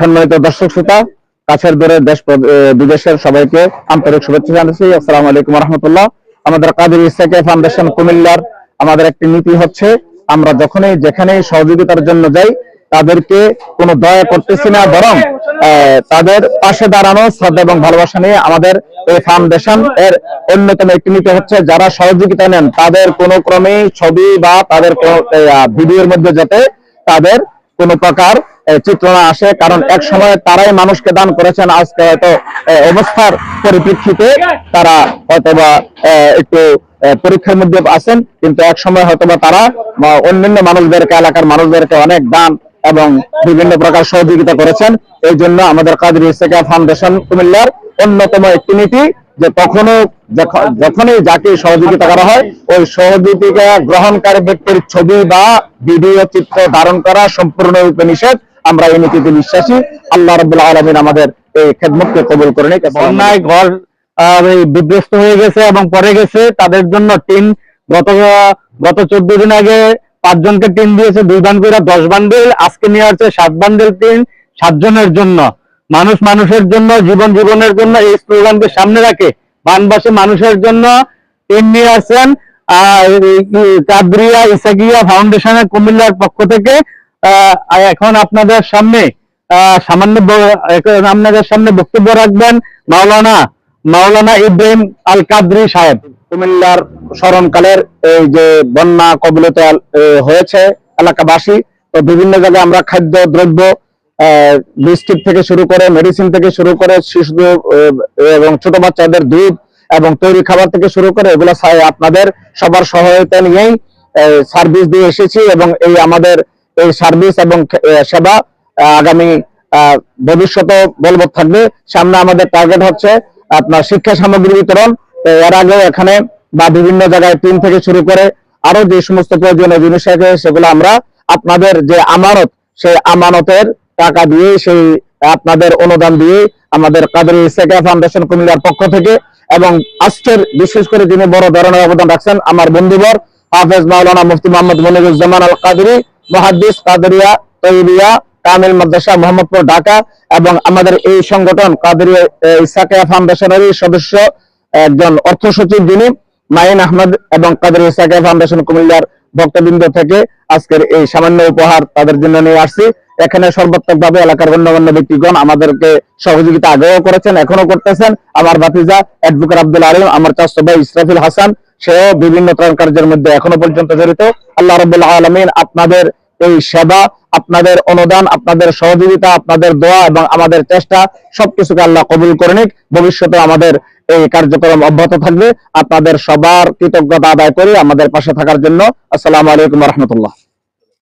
সম্মানিত দর্শক শ্রোতা, কাছের দূরে দেশ বিদেশের সবাইকে আন্তরিক শুভেচ্ছা জানাচ্ছি। আসসালামু আলাইকুম রহমতুল্লাহ আমাদের কাদের ইসাকে ফাউন্ডেশন কুমিল্লার আমাদের একটি নীতি হচ্ছে, আমরা যখনই, যেখানেই সহযোগিতার জন্য যাই, তাদেরকে কোনো দয়া করতেছি না, বরং তাদের পাশে দাঁড়ানো, শ্রদ্ধা এবং ভালোবাসা নিয়ে আমাদের এই ফাউন্ডেশন এর অন্যতম একটি নীতি হচ্ছে, যারা সহযোগিতা নেন, তাদের কোনো ক্রমেই ছবি বা তাদের ভিডিওর মধ্যে যাতে তাদের কোনো প্রকার এ, চিত্র আসে কারণ এক সময় তারাই মানুষকে দান করেছেন। আজকে হয়তো অবস্থার পরিপ্রেক্ষিতে তারা হয়তোবা একটু পরীক্ষার মধ্যে আছেন কিন্তু এক সময় হয়তোবা তারা অন্যান্য মানুষদেরকে এলাকার মানুষদেরকে অনেক দান এবং বিভিন্ন প্রকার সহযোগিতা করেছেন। এই জন্য আমাদের কাদের ইসেকা ফাউন্ডেশন কুমিল্লার অন্যতম একটি নীতি যে কখনো যখ- যখনই যাকে সহযোগিতা করা হয় ওই সহযোগিতা গ্রহণকারী ব্যক্তির ছবি বা ভিডিও চিত্র ধারণ করা সম্পূর্ণরূপে নিষেধ। আমরা এই নীতিতে বিশ্বাসী। আল্লাহ রবুল্লাহ আলমিন আমাদের এই খেদমতকে কবুল করে নিক বন্যায় ঘর বিধ্বস্ত হয়ে গেছে এবং পরে গেছে। তাদের জন্য টিন গত গত চোদ্দ দিন আগে পাঁচজনকে টিন দিয়েছে দুই বান করে দশ বান্ডিল আজকে নিয়ে আসছে সাত বান্ডিল টিন সাতজনের জন্য। মানুষ মানুষের জন্য জীবন জীবনের জন্য এই স্লোগানকে সামনে রাখে। বানবাসী মানুষের জন্য টিন নিয়ে আসছেন আহ, কাদরিয়া ফাউন্ডেশনের কুমিল্লার পক্ষ থেকে। এখন আপনাদের সামনে সামান্য আপনাদের সামনে বক্তব্য রাখবেন মাওলানা মাওলানা ইব্রাহিম আল কাদরি সাহেব। কুমিল্লার স্মরণকালের এই যে বন্যা কবলিত হয়েছে এলাকাবাসী। বিভিন্ন জায়গায় আমরা খাদ্য দ্রব্য বিস্কিট থেকে শুরু করে মেডিসিন থেকে শুরু করে আহ, এবং ছোট বাচ্চাদের দুধ এবং তৈরি খাবার থেকে শুরু করে এগুলো আপনাদের সবার সহায়তা নিয়েই সার্ভিস দিয়ে এসেছি এবং এই আমাদের এই সার্ভিস এবং সেবা আগামী ভবিষ্যতে বলবৎ থাকবে। সামনে আমাদের টার্গেট হচ্ছে আপনার শিক্ষা সামগ্রী বিতরণ। এর আগে এখানে বা বিভিন্ন জায়গায় টিম থেকে শুরু করে আরও যে সমস্ত প্রয়োজনীয় জিনিস আছে সেগুলো আমরা আপনাদের যে আমানত, সেই আমানতের টাকা দিয়ে সেই আপনাদের অনুদান দিয়ে আমাদের কাদের ইসেকা ফাউন্ডেশন কুমিল্লার পক্ষ থেকে এবং আজকের বিশেষ করে যিনি বড় ধরনের অবদান রাখছেন, আমার বন্ধুবর হাফেজ মাওলানা মুফতি মোহাম্মদ মনিরুজ্জামান আল কাদরি মহাদ্দিস কাদরিয়া তৈরিয়া, কামিল মাদ্রাসা, মোহাম্মদপুর, ঢাকা এবং আমাদের এই সংগঠন কাদরিয়া ইসাকিয়া ফাউন্ডেশনেরই সদস্য, একজন অর্থ সচিব যিনি মাইন আহমদ এবং কাদের ইসাকিয়া ফাউন্ডেশন কুমিল্লার ভক্তবৃন্দ থেকে আজকের এই সামান্য উপহার তাদের জন্য নিয়ে আসছি। এখানে সর্বাত্মক ভাবে এলাকার গণ্যমান্য ব্যক্তিগণ আমাদেরকে সহযোগিতা আগেও করেছেন এখনও করতেছেন। আমার ভাতিজা অ্যাডভোকেট আব্দুল আলিম, আমার চাষা ভাই ইসরাফিল হাসান, সেও বিভিন্ন ত্রাণ কার্যের মধ্যে এখনও পর্যন্ত জড়িত। আল্লাহ রবুল্লাহ আলমিন আপনাদের এই সেবা, আপনাদের অনুদান, আপনাদের সহযোগিতা, আপনাদের দোয়া এবং আমাদের চেষ্টা সবকিছুকে আল্লাহ কবুল করে নিক। ভবিষ্যতে আমাদের এই কার্যক্রম অব্যাহত থাকবে। আপনাদের সবার কৃতজ্ঞতা আদায় করে আমাদের পাশে থাকার জন্য। আসসালামু আলাইকুম রহমতুল্লাহ।